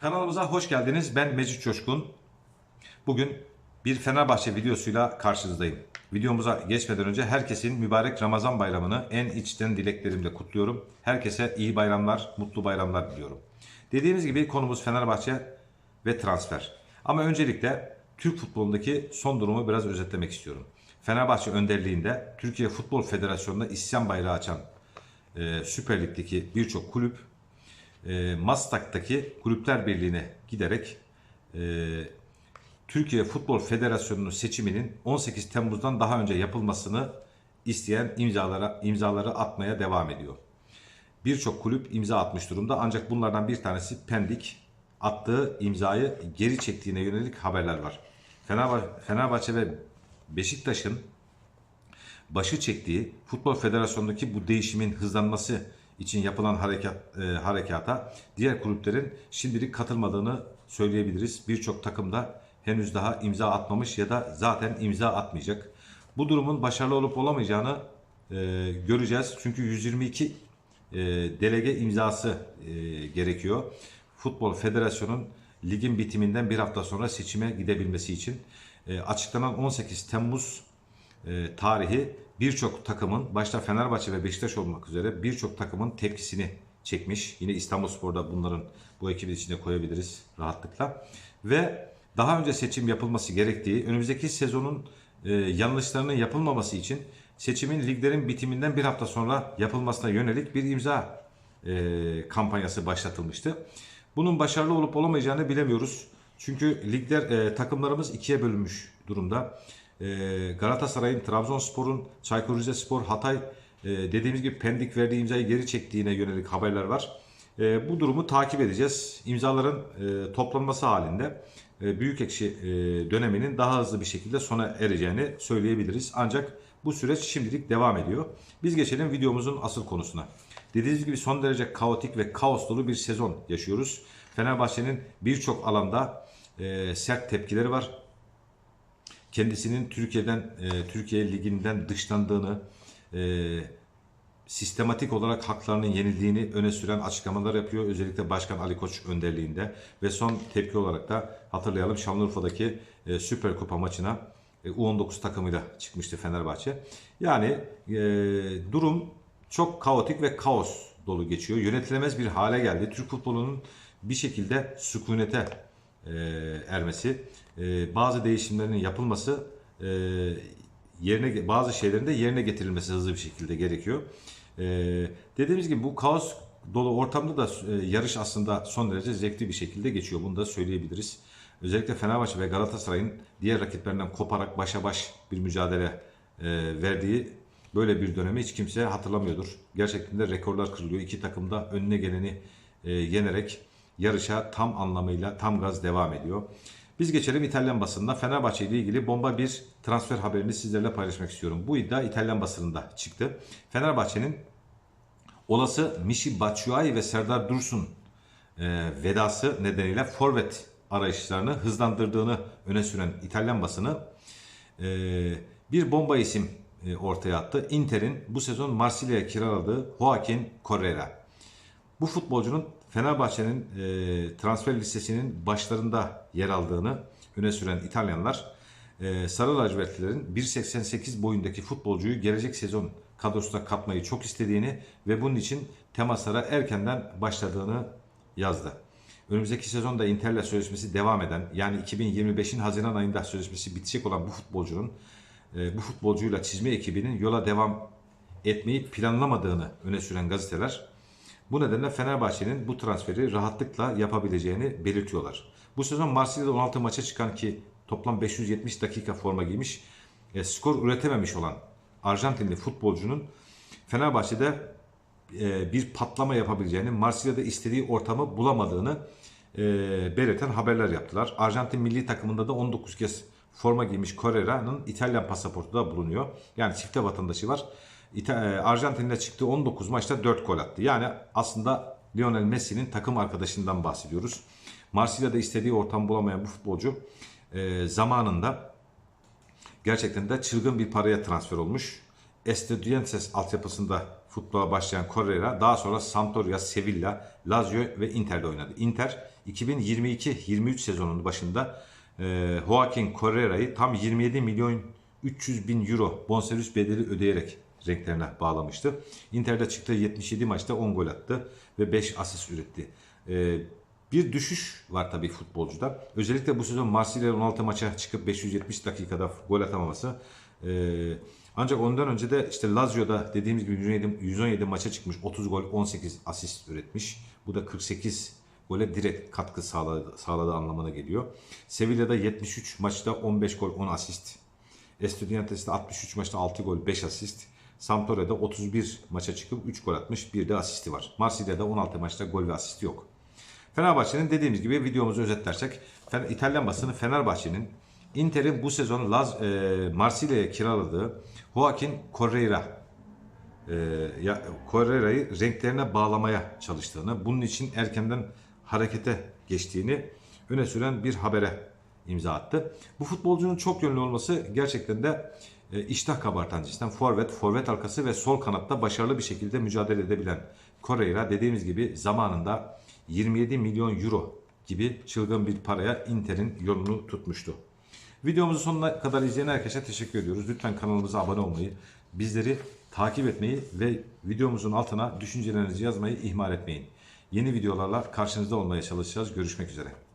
Kanalımıza hoş geldiniz. Ben Mecit Coşkun. Bugün bir Fenerbahçe videosuyla karşınızdayım. Videomuza geçmeden önce herkesin mübarek Ramazan bayramını en içten dileklerimle kutluyorum. Herkese iyi bayramlar, mutlu bayramlar diliyorum. Dediğimiz gibi konumuz Fenerbahçe ve transfer. Ama öncelikle Türk futbolundaki son durumu biraz özetlemek istiyorum. Fenerbahçe önderliğinde Türkiye Futbol Federasyonu'na isyan bayrağı açan e, Süper Lig'deki birçok kulüp e, Maslak'taki Kulüpler Birliği'ne giderek e, Türkiye Futbol Federasyonu'nun seçiminin 18 Temmuz'dan daha önce yapılmasını isteyen imzalara imzaları atmaya devam ediyor. Birçok kulüp imza atmış durumda ancak bunlardan bir tanesi Pendik attığı imzayı geri çektiğine yönelik haberler var. Fenerbahçe ve Beşiktaş'ın başı çektiği Futbol Federasyonu'ndaki bu değişimin hızlanması için yapılan harekat, e, harekata diğer kulüplerin şimdilik katılmadığını söyleyebiliriz. Birçok takım da henüz daha imza atmamış ya da zaten imza atmayacak. Bu durumun başarılı olup olamayacağını e, göreceğiz. Çünkü 122 e, delege imzası e, gerekiyor. Futbol Federasyonu'nun ligin bitiminden bir hafta sonra seçime gidebilmesi için e, açıklanan 18 Temmuz e, tarihi birçok takımın başta Fenerbahçe ve Beşiktaş olmak üzere birçok takımın tepkisini çekmiş. Yine İstanbulspor'da bunların bu ekibin içine koyabiliriz rahatlıkla. Ve daha önce seçim yapılması gerektiği, önümüzdeki sezonun e, yanlışlarının yapılmaması için seçimin liglerin bitiminden bir hafta sonra yapılmasına yönelik bir imza e, kampanyası başlatılmıştı. Bunun başarılı olup olamayacağını bilemiyoruz. Çünkü ligler e, takımlarımız ikiye bölünmüş durumda. E, Galatasaray'ın, Trabzonspor'un, Çaykur Rizespor, Hatay e, dediğimiz gibi Pendik verdiği imzayı geri çektiğine yönelik haberler var. E, bu durumu takip edeceğiz. İmzaların e, toplanması halinde e, Büyükekşi e, döneminin daha hızlı bir şekilde sona ereceğini söyleyebiliriz. Ancak bu süreç şimdilik devam ediyor. Biz geçelim videomuzun asıl konusuna. Dediğiniz gibi son derece kaotik ve kaos dolu bir sezon yaşıyoruz. Fenerbahçe'nin birçok alanda sert tepkileri var. Kendisinin Türkiye'den, e, Türkiye Ligi'nden dışlandığını, e, sistematik olarak haklarının yenildiğini öne süren açıklamalar yapıyor. Özellikle Başkan Ali Koç önderliğinde ve son tepki olarak da hatırlayalım Şanlıurfa'daki e, Süper Kupa maçına e, U19 takımıyla çıkmıştı Fenerbahçe. Yani e, durum çok kaotik ve kaos dolu geçiyor. Yönetilemez bir hale geldi. Türk futbolunun bir şekilde sükunete e, ermesi, e, bazı değişimlerin yapılması, e, yerine bazı şeylerin de yerine getirilmesi hızlı bir şekilde gerekiyor. Dediğimiz gibi bu kaos dolu ortamda da yarış aslında son derece zevkli bir şekilde geçiyor. Bunu da söyleyebiliriz. Özellikle Fenerbahçe ve Galatasaray'ın diğer rakiplerinden koparak başa baş bir mücadele verdiği böyle bir dönemi hiç kimse hatırlamıyordur. Gerçekten de rekorlar kırılıyor. İki takım da önüne geleni e, yenerek yarışa tam anlamıyla tam gaz devam ediyor. Biz geçelim İtalyan basınına. Fenerbahçe ile ilgili bomba bir transfer haberini sizlerle paylaşmak istiyorum. Bu iddia İtalyan basınında çıktı. Fenerbahçe'nin olası Michi Batshuayi ve Serdar Dursun e, vedası nedeniyle forvet arayışlarını hızlandırdığını öne süren İtalyan basını e, bir bomba isim e, ortaya attı. Inter'in bu sezon Marsilya'ya kiraladığı Joaquin Correa. Bu futbolcunun Fenerbahçe'nin e, transfer listesinin başlarında yer aldığını öne süren İtalyanlar e, Sarı lacivertlilerin 1.88 boyundaki futbolcuyu gelecek sezon kadrosuna katmayı çok istediğini ve bunun için temaslara erkenden başladığını yazdı. Önümüzdeki sezonda Inter'le sözleşmesi devam eden yani 2025'in Haziran ayında sözleşmesi bitecek olan bu futbolcunun e, bu futbolcuyla çizme ekibinin yola devam etmeyi planlamadığını öne süren gazeteler bu nedenle Fenerbahçe'nin bu transferi rahatlıkla yapabileceğini belirtiyorlar. Bu sezon Marsilya'da 16 maça çıkan ki toplam 570 dakika forma giymiş, e, skor üretememiş olan Arjantinli futbolcunun Fenerbahçe'de e, bir patlama yapabileceğini, Marsilya'da istediği ortamı bulamadığını e, belirten haberler yaptılar. Arjantin milli takımında da 19 kez forma giymiş Correa'nın İtalyan pasaportu da bulunuyor. Yani çifte vatandaşı var. E, Arjantin'de çıktığı 19 maçta 4 gol attı. Yani aslında Lionel Messi'nin takım arkadaşından bahsediyoruz. Marsilya'da istediği ortam bulamayan bu futbolcu e, zamanında gerçekten de çılgın bir paraya transfer olmuş. Estudiantes altyapısında futbola başlayan Correira daha sonra Sampdoria, Sevilla, Lazio ve Inter'de oynadı. Inter 2022-23 sezonunun başında e, Joaquin Correira'yı tam 27 milyon 300 bin euro bonservis bedeli ödeyerek renklerine bağlamıştı. Inter'de çıktığı 77 maçta 10 gol attı ve 5 asist üretti. E, bir düşüş var tabii futbolcuda. Özellikle bu sezon Marsilya 16 maça çıkıp 570 dakikada gol atamaması. E, ancak ondan önce de işte Lazio'da dediğimiz gibi 117, 117 maça çıkmış. 30 gol 18 asist üretmiş. Bu da 48 gole direkt katkı sağladı, sağladığı anlamına geliyor. Sevilla'da 73 maçta 15 gol 10 asist. Estudiantes'te 63 maçta 6 gol 5 asist. Sampdoria'da 31 maça çıkıp 3 gol atmış. Bir de asisti var. Marsilya'da 16 maçta gol ve asist yok. Fenerbahçe'nin dediğimiz gibi videomuzu özetlersek İtalyan basını Fenerbahçe'nin Inter'in bu sezon Laz, e, Marsilya'ya kiraladığı Joaquin Correira e, ya, Correira'yı renklerine bağlamaya çalıştığını, bunun için erkenden harekete geçtiğini öne süren bir habere imza attı. Bu futbolcunun çok yönlü olması gerçekten de iştah kabartan cinsten forvet, forvet arkası ve sol kanatta başarılı bir şekilde mücadele edebilen Correira dediğimiz gibi zamanında 27 milyon euro gibi çılgın bir paraya Inter'in yolunu tutmuştu. Videomuzu sonuna kadar izleyen herkese teşekkür ediyoruz. Lütfen kanalımıza abone olmayı, bizleri takip etmeyi ve videomuzun altına düşüncelerinizi yazmayı ihmal etmeyin. Yeni videolarla karşınızda olmaya çalışacağız. Görüşmek üzere.